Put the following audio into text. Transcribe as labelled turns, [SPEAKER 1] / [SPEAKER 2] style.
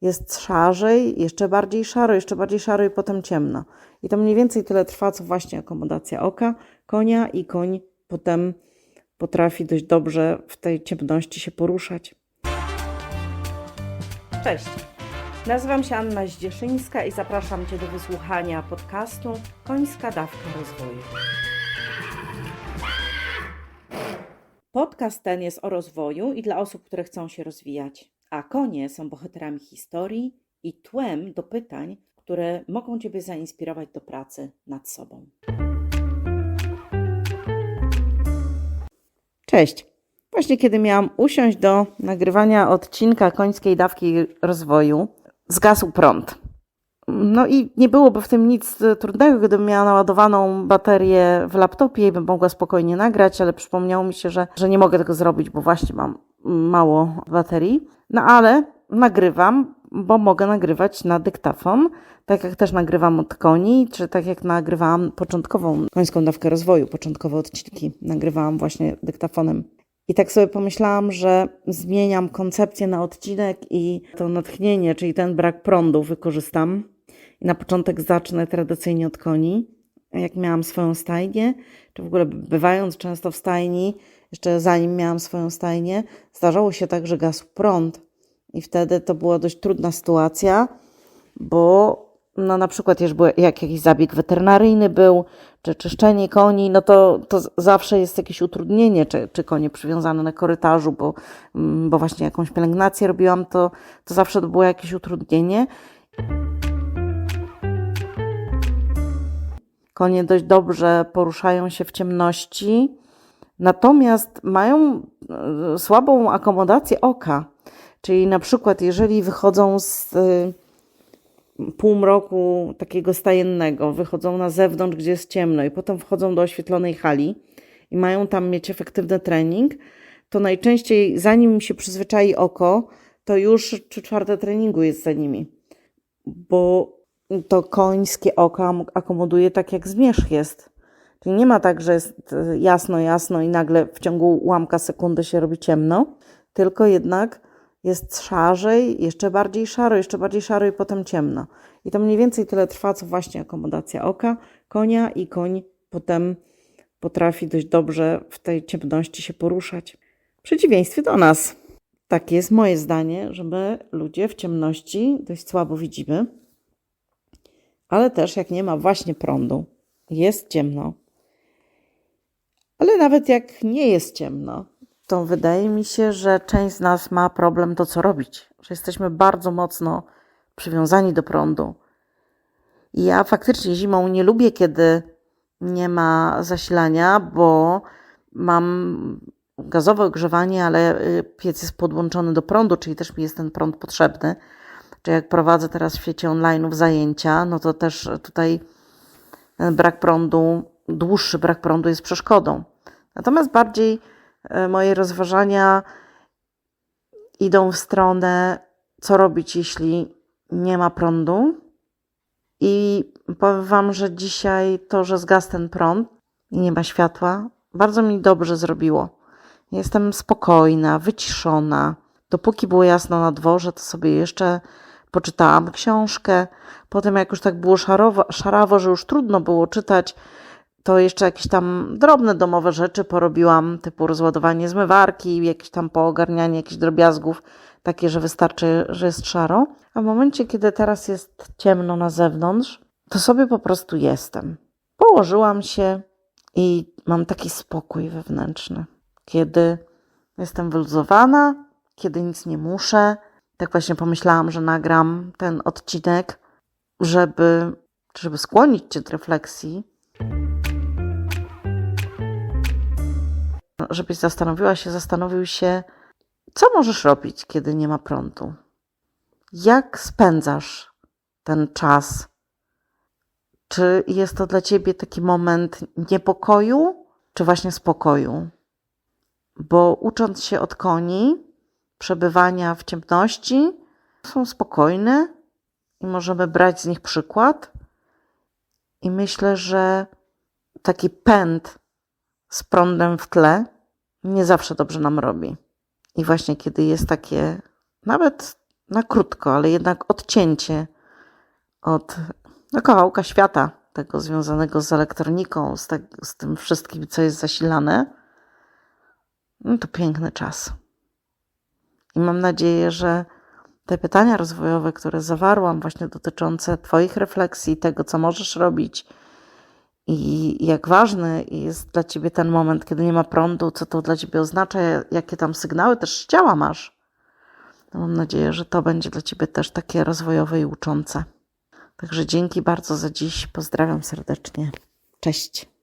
[SPEAKER 1] jest szarzej, jeszcze bardziej szaro, jeszcze bardziej szaro i potem ciemno. I to mniej więcej tyle trwa, co właśnie akomodacja oka konia i koń potem potrafi dość dobrze w tej ciemności się poruszać. Cześć. Nazywam się Anna Zdzieszyńska i zapraszam Cię do wysłuchania podcastu Końska Dawka Rozwoju. Podcast ten jest o rozwoju i dla osób, które chcą się rozwijać, a konie są bohaterami historii i tłem do pytań, które mogą Ciebie zainspirować do pracy nad sobą. Cześć. Właśnie kiedy miałam usiąść do nagrywania odcinka końskiej dawki rozwoju, zgasł prąd. No i nie byłoby w tym nic trudnego, gdybym miała naładowaną baterię w laptopie i bym mogła spokojnie nagrać, ale przypomniało mi się, że, że nie mogę tego zrobić, bo właśnie mam mało baterii. No ale nagrywam, bo mogę nagrywać na dyktafon, tak jak też nagrywam od koni, czy tak jak nagrywałam początkową końską dawkę rozwoju, początkowe odcinki nagrywałam właśnie dyktafonem. I tak sobie pomyślałam, że zmieniam koncepcję na odcinek i to natchnienie, czyli ten brak prądu wykorzystam. I na początek zacznę tradycyjnie od koni. Jak miałam swoją stajnię, czy w ogóle bywając często w stajni, jeszcze zanim miałam swoją stajnię, zdarzało się tak, że gasł prąd. I wtedy to była dość trudna sytuacja, bo no na przykład jak, jak jakiś zabieg weterynaryjny był, czy czyszczenie koni, no to, to zawsze jest jakieś utrudnienie, czy, czy konie przywiązane na korytarzu, bo, bo właśnie jakąś pielęgnację robiłam, to, to zawsze to było jakieś utrudnienie. Konie dość dobrze poruszają się w ciemności, natomiast mają słabą akomodację oka. Czyli na przykład, jeżeli wychodzą z półmroku takiego stajennego, wychodzą na zewnątrz, gdzie jest ciemno, i potem wchodzą do oświetlonej hali i mają tam mieć efektywny trening, to najczęściej, zanim im się przyzwyczai oko, to już trzy czwarte treningu jest za nimi. Bo to końskie oko akomoduje tak, jak zmierzch jest. Czyli nie ma tak, że jest jasno, jasno i nagle w ciągu ułamka sekundy się robi ciemno, tylko jednak jest szarzej, jeszcze bardziej szaro, jeszcze bardziej szaro i potem ciemno. I to mniej więcej tyle trwa, co właśnie akomodacja oka konia i koń potem potrafi dość dobrze w tej ciemności się poruszać. W przeciwieństwie do nas. Takie jest moje zdanie, że my ludzie w ciemności dość słabo widzimy, ale też jak nie ma właśnie prądu, jest ciemno. Ale nawet jak nie jest ciemno, to wydaje mi się, że część z nas ma problem to, co robić, że jesteśmy bardzo mocno przywiązani do prądu. I ja faktycznie zimą nie lubię, kiedy nie ma zasilania, bo mam gazowe ogrzewanie, ale y, piec jest podłączony do prądu, czyli też mi jest ten prąd potrzebny. Czy jak prowadzę teraz w świecie online zajęcia, no to też tutaj ten brak prądu, dłuższy brak prądu jest przeszkodą. Natomiast bardziej E, moje rozważania idą w stronę, co robić, jeśli nie ma prądu. I powiem Wam, że dzisiaj to, że zgasł ten prąd i nie ma światła, bardzo mi dobrze zrobiło. Jestem spokojna, wyciszona. Dopóki było jasno na dworze, to sobie jeszcze poczytałam książkę. Potem, jak już tak było szarowo, szarawo, że już trudno było czytać, to jeszcze jakieś tam drobne domowe rzeczy porobiłam, typu rozładowanie zmywarki, jakieś tam poogarnianie jakichś drobiazgów, takie, że wystarczy, że jest szaro. A w momencie, kiedy teraz jest ciemno na zewnątrz, to sobie po prostu jestem. Położyłam się i mam taki spokój wewnętrzny, kiedy jestem wyluzowana, kiedy nic nie muszę. Tak właśnie pomyślałam, że nagram ten odcinek, żeby, żeby skłonić cię do refleksji żebyś zastanowiła się, zastanowił się, co możesz robić, kiedy nie ma prądu? Jak spędzasz ten czas? Czy jest to dla ciebie taki moment niepokoju, czy właśnie spokoju? Bo ucząc się od koni, przebywania w ciemności, są spokojne i możemy brać z nich przykład. I myślę, że taki pęd z prądem w tle nie zawsze dobrze nam robi. I właśnie kiedy jest takie nawet na krótko, ale jednak odcięcie od no, kawałka świata, tego związanego z elektroniką, z, te, z tym wszystkim, co jest zasilane, no to piękny czas. I mam nadzieję, że te pytania rozwojowe, które zawarłam, właśnie dotyczące Twoich refleksji, tego, co możesz robić i jak ważny jest dla Ciebie ten moment, kiedy nie ma prądu, co to dla Ciebie oznacza, jakie tam sygnały też z ciała masz. No mam nadzieję, że to będzie dla Ciebie też takie rozwojowe i uczące. Także dzięki bardzo za dziś. Pozdrawiam serdecznie. Cześć.